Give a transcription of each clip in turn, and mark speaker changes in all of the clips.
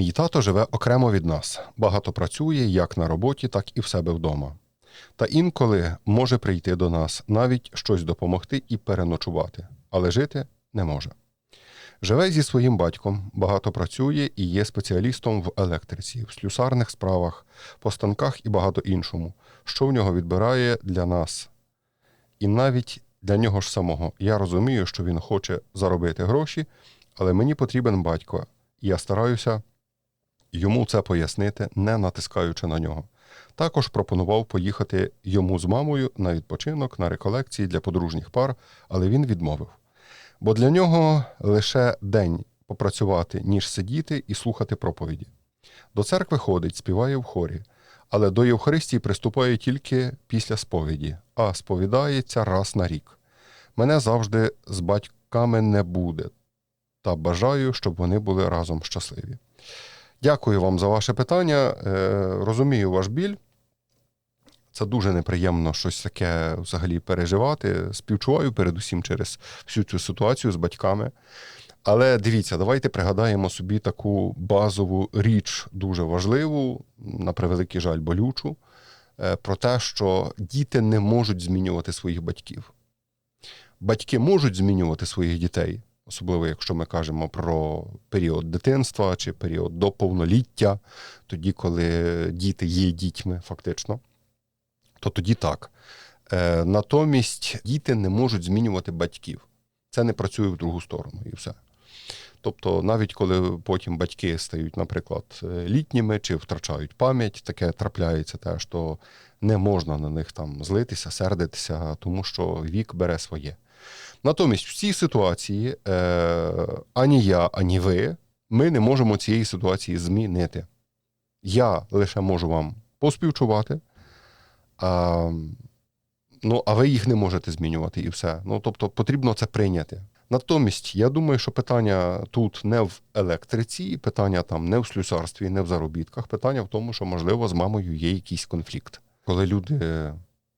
Speaker 1: Мій тато живе окремо від нас, багато працює як на роботі, так і в себе вдома. Та інколи може прийти до нас навіть щось допомогти і переночувати, але жити не може. Живе зі своїм батьком, багато працює і є спеціалістом в електриці, в слюсарних справах, по станках і багато іншому, що в нього відбирає для нас. І навіть для нього ж самого. Я розумію, що він хоче заробити гроші, але мені потрібен батько, і я стараюся йому це пояснити, не натискаючи на нього. Також пропонував поїхати йому з мамою на відпочинок, на реколекції для подружніх пар, але він відмовив. Бо для нього лише день попрацювати, ніж сидіти і слухати проповіді. До церкви ходить, співає в хорі, але до Євхаристії приступає тільки після сповіді, а сповідається раз на рік. Мене завжди з батьками не буде, та бажаю, щоб вони були разом щасливі. Дякую вам за ваше питання. Е, Розумію ваш біль. Це дуже неприємно щось таке взагалі переживати. Співчуваю передусім через всю цю ситуацію з батьками. Але дивіться, давайте пригадаємо собі таку базову річ, дуже важливу, на превеликий жаль, болючу, е, про те, що діти не можуть змінювати своїх батьків. Батьки можуть змінювати своїх дітей, особливо якщо ми кажемо про період дитинства чи період до повноліття, тоді, коли діти є дітьми, фактично, то тоді так. Е, Натомість діти не можуть змінювати батьків. Це не працює в другу сторону і все. Тобто, навіть коли потім батьки стають, наприклад, е, літніми чи втрачають пам'ять, таке трапляється теж, то не можна на них там злитися, сердитися, тому що вік бере своє. Натомість, в цій ситуації е, ані я, ані ви, ми не можемо цієї ситуації змінити. Я лише можу вам поспівчувати, а, ну, а ви їх не можете змінювати і все. Ну, тобто, потрібно це прийняти. Натомість, я думаю, що питання тут не в електриці, питання там не в слюсарстві, не в заробітках. Питання в тому, що, можливо, з мамою є якийсь конфлікт. Коли люди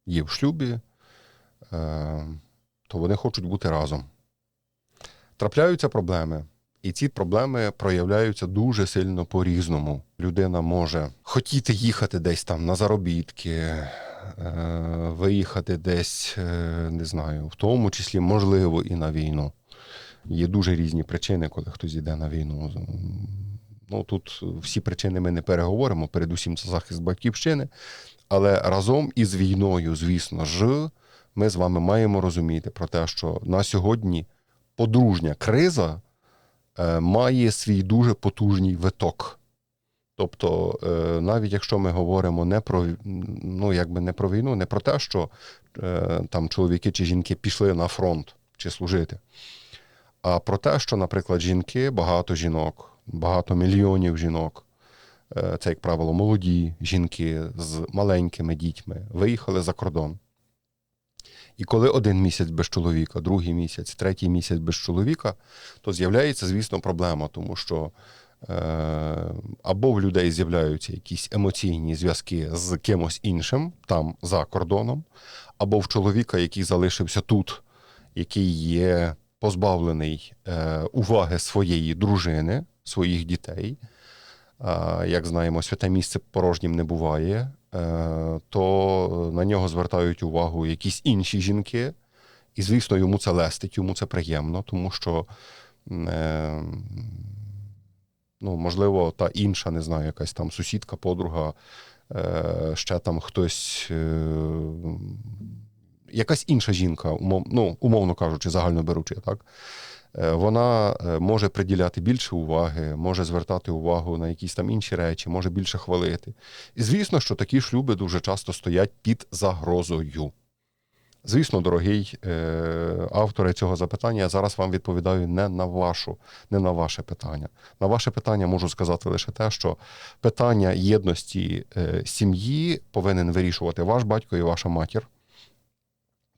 Speaker 1: є в шлюбі, е, то вони хочуть бути разом. Трапляються проблеми, і ці проблеми проявляються дуже сильно по-різному. Людина може хотіти їхати десь там на заробітки, е, виїхати десь, е, не знаю, в тому числі, можливо, і на війну. Є дуже різні причини, коли хтось йде на війну. Ну тут всі причини ми не переговоримо, передусім це захист батьківщини. Але разом із війною, звісно ж, ми з вами маємо розуміти про те, що на сьогодні подружня криза е, має свій дуже потужний виток. Тобто, е, навіть якщо ми говоримо не про ну, якби не про війну, не про те, що е, там чоловіки чи жінки пішли на фронт чи служити, а про те, що, наприклад, жінки, багато жінок, багато мільйонів жінок, це, як правило, молоді жінки з маленькими дітьми, виїхали за кордон. І коли один місяць без чоловіка, другий місяць, третій місяць без чоловіка, то з'являється, звісно, проблема, тому що е, або в людей з'являються якісь емоційні зв'язки з кимось іншим, там за кордоном, або в чоловіка, який залишився тут, який є позбавлений е, уваги своєї дружини, своїх дітей. Як знаємо, святе місце порожнім не буває. Е, то на нього звертають увагу якісь інші жінки, і, звісно, йому це лестить, йому це приємно, тому що, е, ну, можливо, та інша, не знаю, якась там сусідка, подруга, е, ще там хтось. Якась інша жінка, ну, умовно кажучи, загально беручи, так? Е, вона е, може приділяти більше уваги, може звертати увагу на якісь там інші речі, може більше хвалити. І звісно, що такі шлюби дуже часто стоять під загрозою. Звісно, дорогий е, автори цього запитання, я зараз вам відповідаю не на вашу, не на ваше питання. На ваше питання можу сказати лише те, що питання єдності сім'ї повинен вирішувати ваш батько і ваша матір.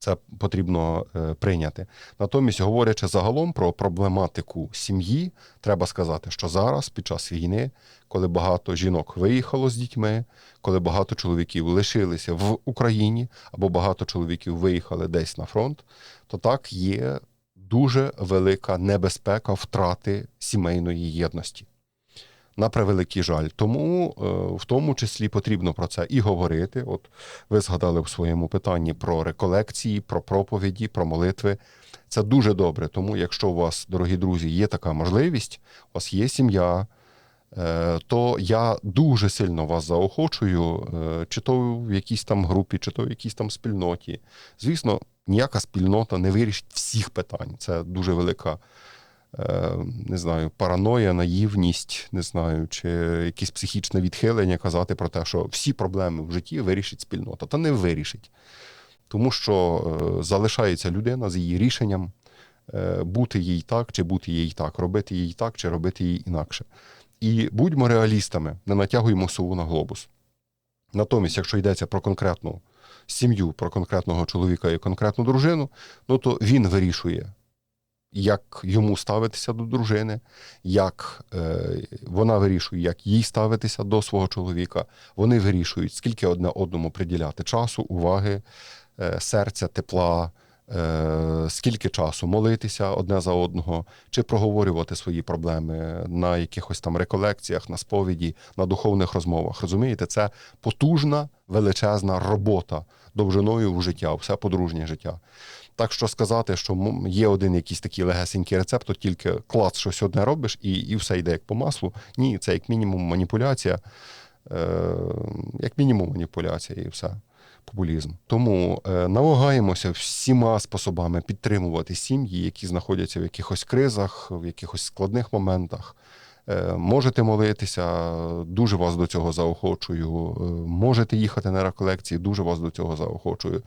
Speaker 1: Це потрібно е, прийняти. Натомість, говорячи загалом про проблематику сім'ї, треба сказати, що зараз, під час війни, коли багато жінок виїхало з дітьми, коли багато чоловіків лишилися в Україні або багато чоловіків виїхали десь на фронт, то так є дуже велика небезпека втрати сімейної єдності. На превеликий жаль. Тому е, в тому числі потрібно про це і говорити. От ви згадали в своєму питанні про реколекції, про проповіді, про молитви. Це дуже добре. Тому, якщо у вас, дорогі друзі, є така можливість, у вас є сім'я, е, то я дуже сильно вас заохочую, е, чи то в якійсь там групі, чи то в якійсь там спільноті. Звісно, ніяка спільнота не вирішить всіх питань. Це дуже велика. Е, Не знаю, параноя, наївність, не знаю, чи якесь психічне відхилення казати про те, що всі проблеми в житті вирішить спільнота. Та не вирішить. Тому що е, залишається людина з її рішенням е, бути їй так, чи бути їй так, робити їй так, чи робити їй інакше. І будьмо реалістами, не натягуємо сову на глобус. Натомість, якщо йдеться про конкретну сім'ю, про конкретного чоловіка і конкретну дружину, ну то він вирішує, як йому ставитися до дружини, як е, вона вирішує, як їй ставитися до свого чоловіка. Вони вирішують, скільки одне одному приділяти часу, уваги, е, серця, тепла, е, скільки часу молитися одне за одного, чи проговорювати свої проблеми на якихось там реколекціях, на сповіді, на духовних розмовах. Розумієте, це потужна величезна робота довжиною в життя, все подружнє життя. Так що сказати, що є один якийсь такий легесенький рецепт, то тільки клац щось одне робиш, і, і все йде як по маслу. Ні, це як мінімум маніпуляція, е, як мінімум маніпуляція і все. Популізм. Тому е, намагаємося всіма способами підтримувати сім'ї, які знаходяться в якихось кризах, в якихось складних моментах. Е, можете молитися, дуже вас до цього заохочую. Е, можете їхати на реколекції, дуже вас до цього заохочую.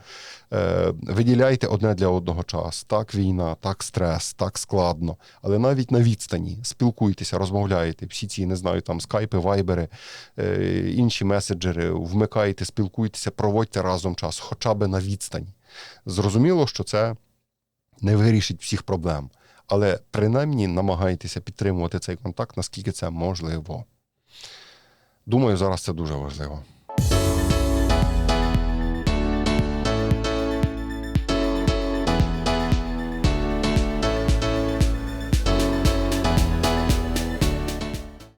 Speaker 1: Е, виділяйте одне для одного час. Так війна, так стрес, так складно. Але навіть на відстані спілкуйтеся, розмовляйте. Всі ці, не знаю, там скайпи, вайбери, інші меседжери, вмикайте, спілкуйтеся, проводьте разом час, хоча б на відстані. Зрозуміло, що це не вирішить всіх проблем, але принаймні намагайтеся підтримувати цей контакт, наскільки це можливо. Думаю, зараз це дуже важливо.